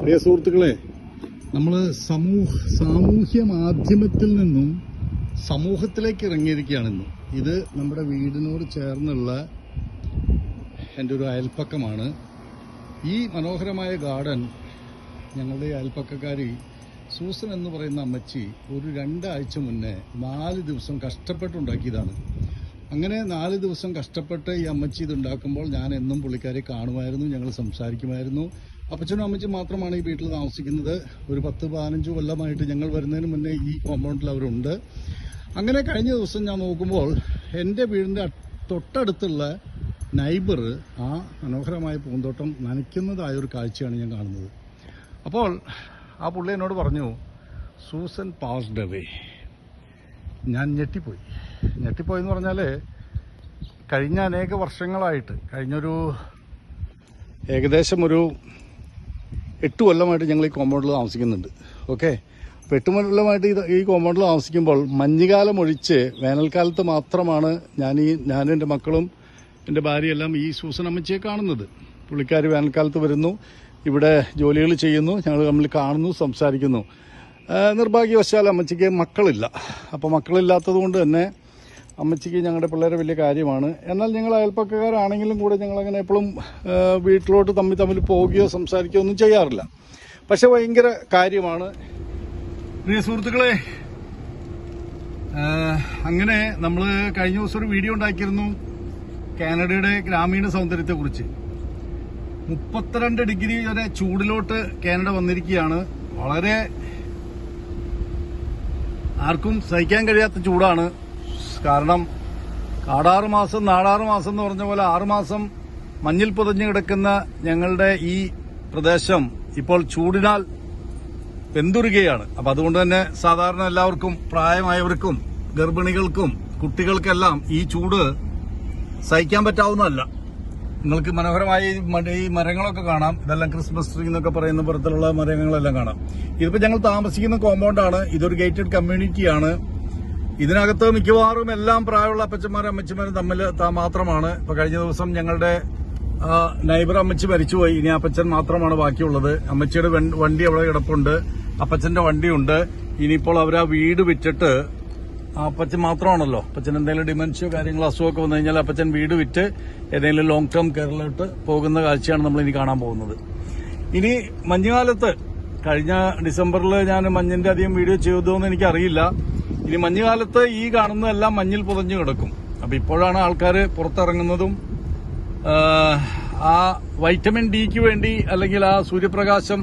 പ്രിയ സുഹൃത്തുക്കളെ നമ്മൾ സമൂഹ സാമൂഹ്യ മാധ്യമത്തിൽ നിന്നും സമൂഹത്തിലേക്ക് ഇറങ്ങിയിരിക്കുകയാണെന്ന്. ഇത് നമ്മുടെ വീടിനോട് ചേർന്നുള്ള എന്റെ ഒരു അയൽപ്പക്കമാണ് ഈ മനോഹരമായ ഗാർഡൻ ഞങ്ങളുടെ അയൽപ്പക്കക്കാരി സൂസൻ എന്ന് പറയുന്ന അമ്മച്ചി ഒരു രണ്ടാഴ്ച മുന്നേ നാല് ദിവസം കഷ്ടപ്പെട്ടുണ്ടാക്കിയതാണ്. അങ്ങനെ നാല് ദിവസം കഷ്ടപ്പെട്ട് ഈ അമ്മച്ചി ഇതുണ്ടാക്കുമ്പോൾ ഞാൻ എന്നും പുള്ളിക്കാരെ കാണുമായിരുന്നു ഞങ്ങൾ സംസാരിക്കുമായിരുന്നു. അപ്പച്ചനും അമ്മച്ചും മാത്രമാണ് ഈ വീട്ടിൽ താമസിക്കുന്നത്. ഒരു പത്ത് പതിനഞ്ച് കൊല്ലമായിട്ട് ഞങ്ങൾ വരുന്നതിന് മുന്നേ ഈ കോമ്പൗണ്ടിൽ അവരുണ്ട്. അങ്ങനെ കഴിഞ്ഞ ദിവസം ഞാൻ നോക്കുമ്പോൾ എന്റെ വീടിന്റെ തൊട്ടടുത്തുള്ള നൈബർ ആ മനോഹരമായ പൂന്തോട്ടം നനയ്ക്കുന്നതായ ഒരു കാഴ്ചയാണ് ഞാൻ കാണുന്നത്. അപ്പോൾ ആ പുള്ളി എന്നോട് പറഞ്ഞു സൂസൻ പാസ്ഡ് അവേ ഞാൻ ഞെട്ടിപ്പോയി. ഞെട്ടിപ്പോയി എന്ന് പറഞ്ഞാൽ കഴിഞ്ഞ അനേക വർഷങ്ങളായിട്ട് കഴിഞ്ഞൊരു ഏകദേശം ഒരു എട്ട് കൊല്ലമായിട്ട് ഞങ്ങൾ ഈ കോമ്പൗണ്ടിൽ താമസിക്കുന്നുണ്ട്. ഓക്കെ? അപ്പോൾ എട്ട് കൊല്ലമായിട്ട് ഈ കോമ്പൗണ്ടിൽ താമസിക്കുമ്പോൾ മഞ്ഞുകാലം ഒഴിച്ച് വേനൽക്കാലത്ത് മാത്രമാണ് ഞാൻ ഈ ഞാനും എന്റെ മക്കളും എന്റെ ഭാര്യയെല്ലാം ഈ സൂസൻ കാണുന്നത്. പുള്ളിക്കാർ വേനൽക്കാലത്ത് വരുന്നു. ഇവിടെ ജോലികൾ ചെയ്യുന്നു. ഞങ്ങൾ തമ്മിൽ കാണുന്നു സംസാരിക്കുന്നു. നിർഭാഗ്യവശാൽ അമ്മച്ചിക്ക് മക്കളില്ല. അപ്പോൾ മക്കളില്ലാത്തത് കൊണ്ട് തന്നെ അമ്മച്ചിക്ക് ഞങ്ങളുടെ പിള്ളേരെ വലിയ കാര്യമാണ്. എന്നാൽ ഞങ്ങൾ അയൽപ്പക്കക്കാരാണെങ്കിലും കൂടെ ഞങ്ങളങ്ങനെ എപ്പോഴും വീട്ടിലോട്ട് തമ്മിൽ തമ്മിൽ പോവുകയോ സംസാരിക്കുകയോ ഒന്നും ചെയ്യാറില്ല. പക്ഷെ ഭയങ്കര കാര്യമാണ്. പ്രിയ സുഹൃത്തുക്കളെ അങ്ങനെ നമ്മൾ കഴിഞ്ഞ ദിവസം ഒരു വീഡിയോ ഉണ്ടാക്കിയിരുന്നു കാനഡയുടെ ഗ്രാമീണ സൗന്ദര്യത്തെക്കുറിച്ച്. മുപ്പത്തിരണ്ട് ഡിഗ്രി വരെ ചൂടിലോട്ട് കാനഡ വന്നിരിക്കുകയാണ്. വളരെ ആർക്കും സഹിക്കാൻ കഴിയാത്ത ചൂടാണ്. കാരണം കാടാറ് മാസം നാടാറ് മാസം എന്ന് പറഞ്ഞ പോലെ ആറുമാസം മഞ്ഞിൽ പുതഞ്ഞു കിടക്കുന്ന ഞങ്ങളുടെ ഈ പ്രദേശം ഇപ്പോൾ ചൂടിനാൽ പെന്തുരുകയാണ് അപ്പൊ അതുകൊണ്ട് തന്നെ സാധാരണ എല്ലാവർക്കും പ്രായമായവർക്കും ഗർഭിണികൾക്കും കുട്ടികൾക്കെല്ലാം ഈ ചൂട് സഹിക്കാൻ പറ്റാവുന്നതല്ല. നിങ്ങൾക്ക് മനോഹരമായ ഈ മരങ്ങളൊക്കെ കാണാം. ഇതെല്ലാം ക്രിസ്മസ് ട്രീ എന്നൊക്കെ പറയുന്ന പുറത്തുള്ള മരങ്ങളെല്ലാം കാണാം. ഇതിപ്പോൾ ഞങ്ങൾ താമസിക്കുന്ന കോമ്പൗണ്ടാണ് ഇതൊരു ഗേറ്റഡ് കമ്മ്യൂണിറ്റിയാണ് ഇതിനകത്ത് മിക്കവാറും എല്ലാം പ്രായമുള്ള അപ്പച്ചന്മാരും അമ്മച്ചിമാരും തമ്മിൽ മാത്രമാണ്. ഇപ്പൊ കഴിഞ്ഞ ദിവസം ഞങ്ങളുടെ നൈബർ അമ്മച്ചി മരിച്ചുപോയി. ഇനി അപ്പച്ചൻ മാത്രമാണ് ബാക്കിയുള്ളത്. അമ്മച്ചിയുടെ വണ്ടി അവിടെ കിടപ്പുണ്ട്. അപ്പച്ചന്റെ വണ്ടിയുണ്ട്. ഇനിയിപ്പോൾ അവർ ആ വീട് വിറ്റിട്ട് അപ്പച്ചൻ മാത്രമാണല്ലോ. അപ്പച്ചൻ എന്തെങ്കിലും ഡിമെൻഷ്യോ കാര്യങ്ങളോ അസുഖമൊക്കെ വന്നു കഴിഞ്ഞാൽ അപ്പച്ചൻ വീട് വിറ്റ് ഏതെങ്കിലും ലോങ് ടേം കെയറിലോട്ട് പോകുന്ന കാഴ്ചയാണ് നമ്മൾ ഇനി കാണാൻ പോകുന്നത്. ഇനി മഞ്ഞുകാലത്ത് കഴിഞ്ഞ ഡിസംബറിൽ ഞാൻ മഞ്ഞിന്റെ അധികം വീഡിയോ ചെയ്തു എന്ന് എനിക്കറിയില്ല. ഇനി മഞ്ഞുകാലത്ത് ഈ കാണുന്നതെല്ലാം മഞ്ഞിൽ പുതഞ്ഞു കിടക്കും. അപ്പൊ ഇപ്പോഴാണ് ആൾക്കാർ പുറത്തിറങ്ങുന്നതും ആ, വൈറ്റമിൻ ഡിക്ക് വേണ്ടി അല്ലെങ്കിൽ ആ സൂര്യപ്രകാശം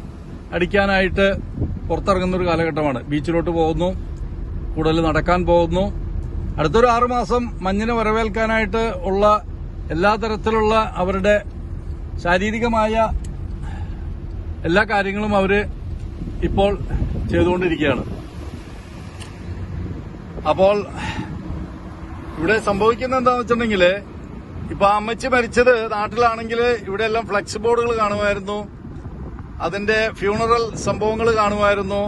അടിക്കാനായിട്ട് പുറത്തിറങ്ങുന്ന ഒരു കാലഘട്ടമാണ്. ബീച്ചിലോട്ട് പോകുന്നു കൂടുതൽ നടക്കാൻ പോകുന്നു. അടുത്തൊരു ആറുമാസം മഞ്ഞിനെ വരവേൽക്കാനായിട്ട് ഉള്ള എല്ലാ തരത്തിലുള്ള അവരുടെ ശാരീരികമായ എല്ലാ കാര്യങ്ങളും അവർ ഇപ്പോൾ ചെയ്തുകൊണ്ടിരിക്കുകയാണ്. അപ്പോൾ ഇവിടെ സംഭവിക്കുന്ന എന്താന്ന് വെച്ചിട്ടുണ്ടെങ്കിൽ ഇപ്പൊ അമ്മച്ചി മരിച്ചത് നാട്ടിലാണെങ്കിൽ ഇവിടെ എല്ലാം ഫ്ലെക്സ് ബോർഡുകൾ കാണുമായിരുന്നു. അതിന്റെ ഫ്യൂണറൽ സംഭവങ്ങൾ കാണുമായിരുന്നു.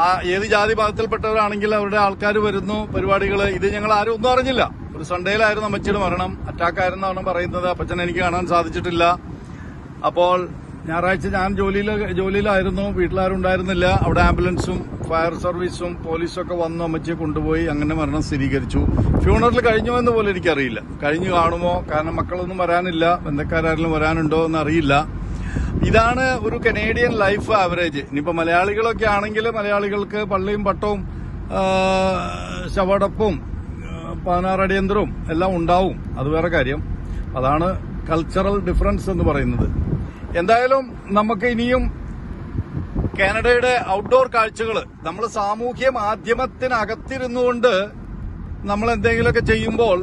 ആ ഏത് ജാതി ഭാഗത്തിൽപ്പെട്ടവരാണെങ്കിൽ അവരുടെ ആൾക്കാർ വരുന്നു പരിപാടികൾ ഇത് ഞങ്ങൾ ആരും ഒന്നും അറിഞ്ഞില്ല. ഒരു സൺഡേയിലായിരുന്നു അമ്മച്ചിയുടെ മരണം. അറ്റാക്ക് ആയിരുന്നാണ് പറയുന്നത്. അപ്പച്ചൻ എനിക്ക് കാണാൻ സാധിച്ചിട്ടില്ല. അപ്പോൾ ഞായറാഴ്ച ഞാൻ ജോലിയിൽ ജോലിയിലായിരുന്നു. വീട്ടിലാരും ഉണ്ടായിരുന്നില്ല. അവിടെ ആംബുലൻസും ഫയർ സർവീസും പോലീസും ഒക്കെ വന്നു അമ്മച്ചിയെ കൊണ്ടുപോയി അങ്ങനെ മരണം സ്ഥിരീകരിച്ചു. ഫ്യൂണറൽ കഴിഞ്ഞോ എന്ന് പോലും എനിക്കറിയില്ല. കഴിഞ്ഞു കാണുമോ? കാരണം മക്കളൊന്നും വരാനില്ല. ബന്ധക്കാരും വരാനുണ്ടോ എന്ന് അറിയില്ല. ഇതാണ് ഒരു കനേഡിയൻ ലൈഫ് ആവറേജ് ഇനിയിപ്പോ മലയാളികളൊക്കെ ആണെങ്കിൽ മലയാളികൾക്ക് പള്ളിയും പട്ടവും ശവടപ്പും പതിനാറടിയന്തരവും എല്ലാം ഉണ്ടാവും. അത് വേറെ കാര്യം. അതാണ് കൾച്ചറൽ ഡിഫറൻസ് എന്ന് പറയുന്നത്. എന്തായാലും നമുക്ക് ഇനിയും കാനഡയുടെ ഔട്ട്ഡോർ കാഴ്ചകൾ നമ്മൾ സാമൂഹ്യ മാധ്യമത്തിനകത്തിരുന്നുകൊണ്ട് നമ്മൾ എന്തെങ്കിലുമൊക്കെ ചെയ്യുമ്പോൾ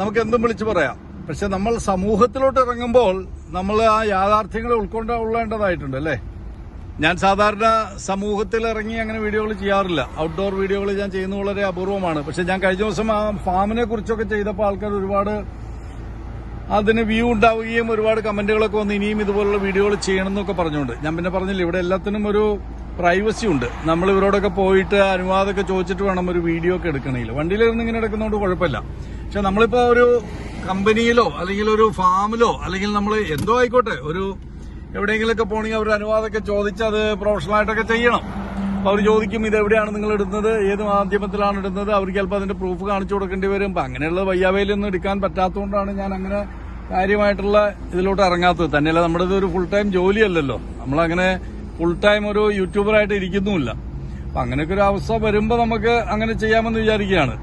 നമുക്ക് എന്തും വിളിച്ചു പറയാം. പക്ഷെ നമ്മൾ സമൂഹത്തിലോട്ട് ഇറങ്ങുമ്പോൾ നമ്മൾ ആ യാഥാർത്ഥ്യങ്ങളെ ഉൾക്കൊണ്ട് ഉള്ളേണ്ടതായിട്ടുണ്ട് അല്ലേ? ഞാൻ സാധാരണ സമൂഹത്തിൽ ഇറങ്ങി അങ്ങനെ വീഡിയോകൾ ചെയ്യാറില്ല. ഔട്ട്ഡോർ വീഡിയോകൾ ഞാൻ ചെയ്യുന്നത് വളരെ അപൂർവമാണ്. പക്ഷെ ഞാൻ കഴിഞ്ഞ ദിവസം ആ ഫാമിനെ കുറിച്ചൊക്കെ ചെയ്തപ്പോൾ ആൾക്കാർ ഒരുപാട് അതിന് വ്യൂ ഉണ്ടാവുകയും ഒരുപാട് കമന്റുകളൊക്കെ വന്ന് ഇനിയും ഇതുപോലുള്ള വീഡിയോകൾ ചെയ്യണം എന്നൊക്കെ പറഞ്ഞുകൊണ്ട്. ഞാൻ പിന്നെ പറഞ്ഞില്ല ഇവിടെ എല്ലാത്തിനും ഒരു പ്രൈവസി ഉണ്ട്. നമ്മൾ ഇവരോടൊക്കെ പോയിട്ട് അനുവാദമൊക്കെ ചോദിച്ചിട്ട് വേണം ഒരു വീഡിയോ ഒക്കെ എടുക്കണമെങ്കിൽ വണ്ടിയിലിരുന്ന് ഇങ്ങനെ എടുക്കുന്നതുകൊണ്ട് കുഴപ്പമില്ല. പക്ഷെ നമ്മളിപ്പോ ഒരു കമ്പനിയിലോ അല്ലെങ്കിൽ ഒരു ഫാമിലോ അല്ലെങ്കിൽ നമ്മൾ എന്തോ ആയിക്കോട്ടെ ഒരു എവിടെയെങ്കിലുമൊക്കെ പോകണമെങ്കിൽ അവർ അനുവാദമൊക്കെ ചോദിച്ച് അത് പ്രൊഫഷണലായിട്ടൊക്കെ ചെയ്യണം. അവർ ചോദിക്കും ഇത് എവിടെയാണ് നിങ്ങൾ ഇടുന്നത്? ഏത് മാധ്യമത്തിലാണ് ഇടുന്നത്? അവർക്ക് ചിലപ്പോൾ അതിന്റെ പ്രൂഫ് കാണിച്ചു കൊടുക്കേണ്ടി വരും. അപ്പൊ അങ്ങനെയുള്ള വയ്യാവേലൊന്നും എടുക്കാൻ പറ്റാത്തതുകൊണ്ടാണ് ഞാൻ അങ്ങനെ കാര്യമായിട്ടുള്ള ഇതിലോട്ട് ഇറങ്ങാത്തത്. തന്നെയല്ല നമ്മുടെ ഒരു ഫുൾ ടൈം ജോലിയല്ലല്ലോ. നമ്മളങ്ങനെ ഫുൾ ടൈം ഒരു യൂട്യൂബറായിട്ട് ഇരിക്കുന്നുമില്ല. അപ്പൊ അങ്ങനെയൊക്കെ ഒരു അവസ്ഥ വരുമ്പോൾ നമുക്ക് അങ്ങനെ ചെയ്യാമെന്ന് വിചാരിക്കുകയാണ്.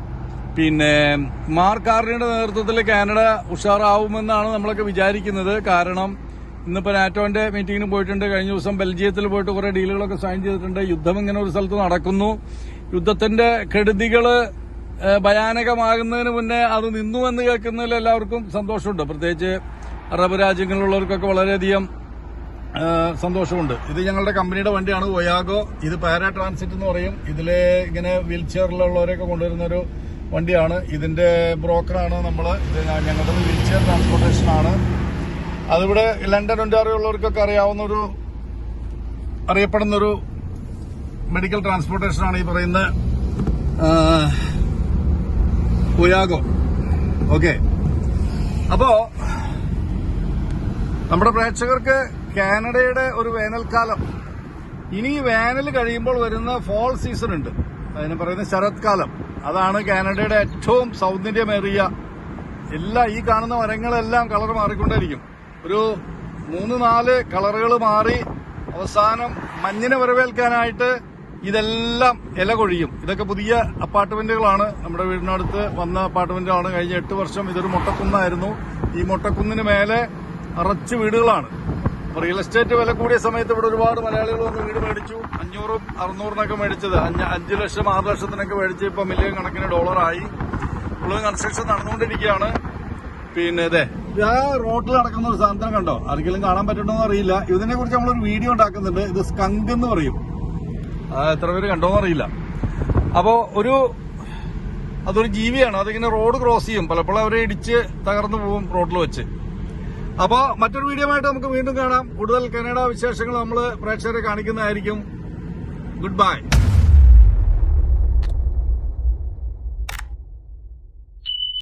പിന്നെ മാർക്ക് ആർണിയുടെ നേതൃത്വത്തിൽ കാനഡ ഉഷാറാവുമെന്നാണ് നമ്മളൊക്കെ വിചാരിക്കുന്നത്. കാരണം ഇന്നിപ്പോ നാറ്റോന്റെ മീറ്റിംഗിന് പോയിട്ടുണ്ട്. കഴിഞ്ഞ ദിവസം ബെൽജിയത്തിൽ പോയിട്ട് കുറെ ഡീലുകളൊക്കെ സൈൻ ചെയ്തിട്ടുണ്ട്. യുദ്ധം ഇങ്ങനെ ഒരു സ്ഥലത്ത് നടക്കുന്നു. യുദ്ധത്തിന്റെ കെടുതികൾ ഭയാനകമാകുന്നതിന് മുന്നേ അത് നിന്നു എന്ന് കേൾക്കുന്നതിൽ എല്ലാവർക്കും സന്തോഷമുണ്ട്. പ്രത്യേകിച്ച് അറബ് രാജ്യങ്ങളിലുള്ളവർക്കൊക്കെ വളരെയധികം സന്തോഷമുണ്ട്. ഇത് ഞങ്ങളുടെ കമ്പനിയുടെ വണ്ടിയാണ്. ഒയാഗോ ഇത് പാരാ ട്രാൻസിറ്റ് എന്ന് പറയും. ഇതിൽ ഇങ്ങനെ വീൽ ചെയറിലുള്ളവരെയൊക്കെ കൊണ്ടുവരുന്ന ഒരു വണ്ടിയാണ്. ഇതിന്റെ ബ്രോക്കറാണ് നമ്മൾ ഞങ്ങളുടെ വീൽ ചെയർ ട്രാൻസ്പോർട്ടേഷൻ ആണ് അതിവിടെ ലണ്ടൻ ഉള്ളവർക്കൊക്കെ അറിയാവുന്ന ഒരു അറിയപ്പെടുന്ന ഒരു മെഡിക്കൽ ട്രാൻസ്പോർട്ടേഷൻ ആണ് ഈ പറയുന്ന ഉയാഗോ. ഓക്കെ. അപ്പോ നമ്മുടെ പ്രേക്ഷകർക്ക് കാനഡയുടെ ഒരു വേനൽക്കാലം. ഇനി വേനൽ കഴിയുമ്പോൾ വരുന്ന ഫോൾ സീസൺ ഉണ്ട്. അതിന് പറയുന്ന ശരത്കാലം. അതാണ് കാനഡയുടെ ഏറ്റവും സൗന്ദര്യമേറിയ എല്ലാ ഈ കാണുന്ന മരങ്ങളെല്ലാം കളർ മാറിക്കൊണ്ടേയിരിക്കും. ഒരു മൂന്ന് നാല് കളറുകൾ മാറി അവസാനം മഞ്ഞിനെ വരവേൽക്കാനായിട്ട് ഇതെല്ലാം ഇല കൊഴിയും. ഇതൊക്കെ പുതിയ അപ്പാർട്ട്മെന്റുകളാണ്. നമ്മുടെ വീടിനടുത്ത് വന്ന അപ്പാർട്ട്മെന്റാണ് കഴിഞ്ഞ എട്ട് വർഷം ഇതൊരു മൊട്ടക്കുന്നായിരുന്നു. ഈ മൊട്ടക്കുന്നിന് മേലെ അറച്ച് വീടുകളാണ്. റിയൽ എസ്റ്റേറ്റ് വില കൂടിയ സമയത്ത് ഇവിടെ ഒരുപാട് മലയാളികൾ വന്ന് വീട് മേടിച്ചു. അഞ്ഞൂറും അറുന്നൂറിനൊക്കെ മേടിച്ചത്. അഞ്ച് ലക്ഷം ആറ് ലക്ഷത്തിനൊക്കെ മേടിച്ച് ഇപ്പം മില്യൺ കണക്കിന് ഡോളറായി. ഉള്ളത് കൺസ്ട്രക്ഷൻ നടന്നുകൊണ്ടിരിക്കുകയാണ്. പിന്നെ ഇതേ ആ റോട്ടിൽ നടക്കുന്ന ഒരു സാധനം കണ്ടോ? ആർക്കെങ്കിലും കാണാൻ പറ്റുണ്ടോ അറിയില്ല. ഇതിനെ കുറിച്ച് നമ്മളൊരു വീഡിയോ ഉണ്ടാക്കുന്നുണ്ട്. ഇത് സ്കങ്ക് എന്ന് പറയും. എത്ര പേര് കണ്ടോന്ന് അറിയില്ല. അപ്പോ ഒരു അതൊരു ജീവിയാണ്. അതിങ്ങനെ റോഡ് ക്രോസ് ചെയ്യും. പലപ്പോഴും അവരെ ഇടിച്ച് തകർന്നു പോകും റോഡിൽ വെച്ച്. അപ്പോ മറ്റൊരു വീഡിയോ ആയിട്ട് നമുക്ക് വീണ്ടും കാണാം. കൂടുതൽ കനേഡ വിശേഷങ്ങൾ നമ്മൾ പ്രേക്ഷകരെ കാണിക്കുന്നതായിരിക്കും. Good bye